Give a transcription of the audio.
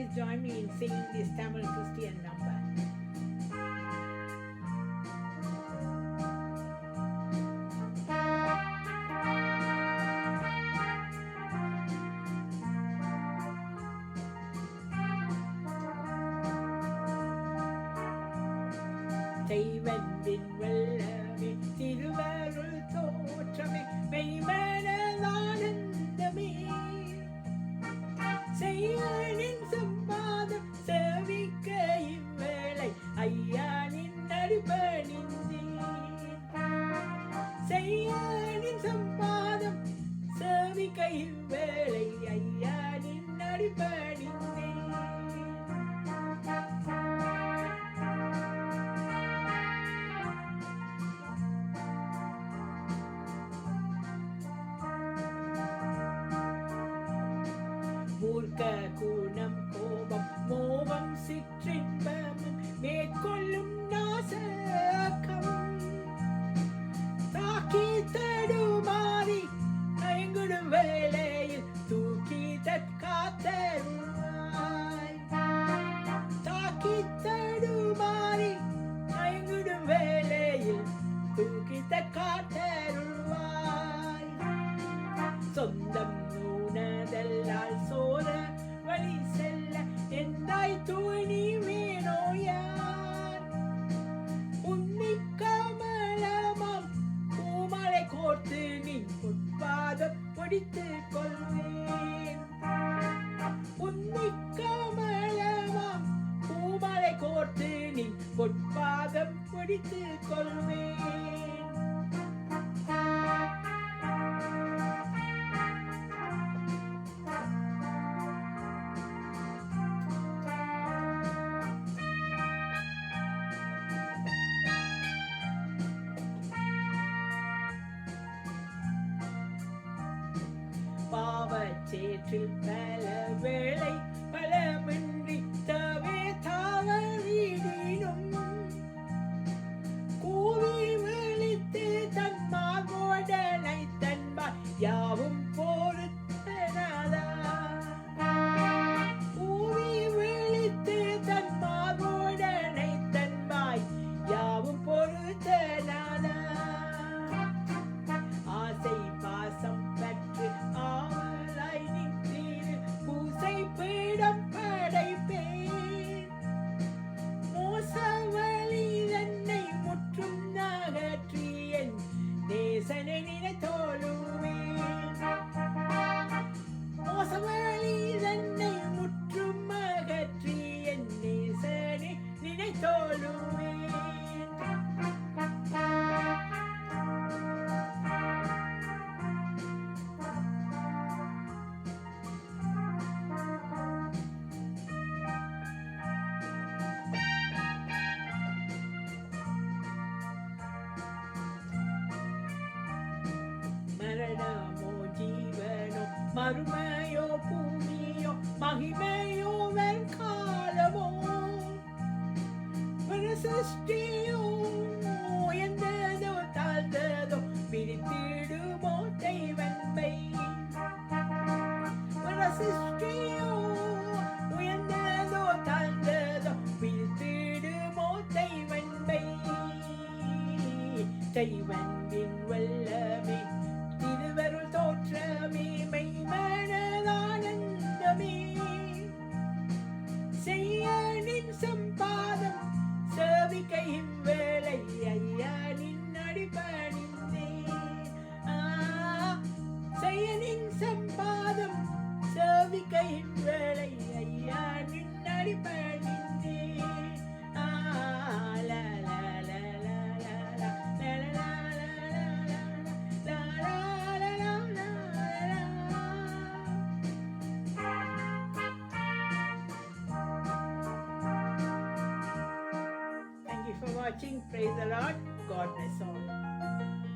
please join me in singing this Tamil Christian number. செய்வன்பின் வல்லமே திருவருள் தோற்றமே மூர்க்க குணம் கோபம் மோகம் சிற்றின்பமும் மேற்கொள்ளும் நாசகம். தாக்கி தடுமாறி தயங்கிடும் வேலையில் தூக்கி தற்காத்தருவாய். தாக்கி தடுமாறி தயங்கிடும் வேலையில் தூக்கி தற்காத்தருவாய். சொந்தம் அடித்துக் கொள்வேன் உன்னி கமலமாம் பூமலை கோர்த்து நீ பொற்பாதம் பிடித்துக் கொள்வேன். பாவச்சேற்றில் பல வேளை பலமின்றி தவே தாவ வீடினும் கூவி விழித்து தன்மாகோடனை தன்பால் யாவும் Elini tolu. மறுமையோ பூமியோ மகிமையோ வெண்காலமோ சிருஷ்டியோ எந்ததோ தாழ்ந்ததோ பிரித்திடுமோ தெய்வன்பை சிருஷ்டியோ உயர்ந்ததோ தாழ்ந்ததோ பிரித்திடுமோ தெய்வன்பை தெய்வன்பின் வல்லமே watching. Praise the Lord. God bless all.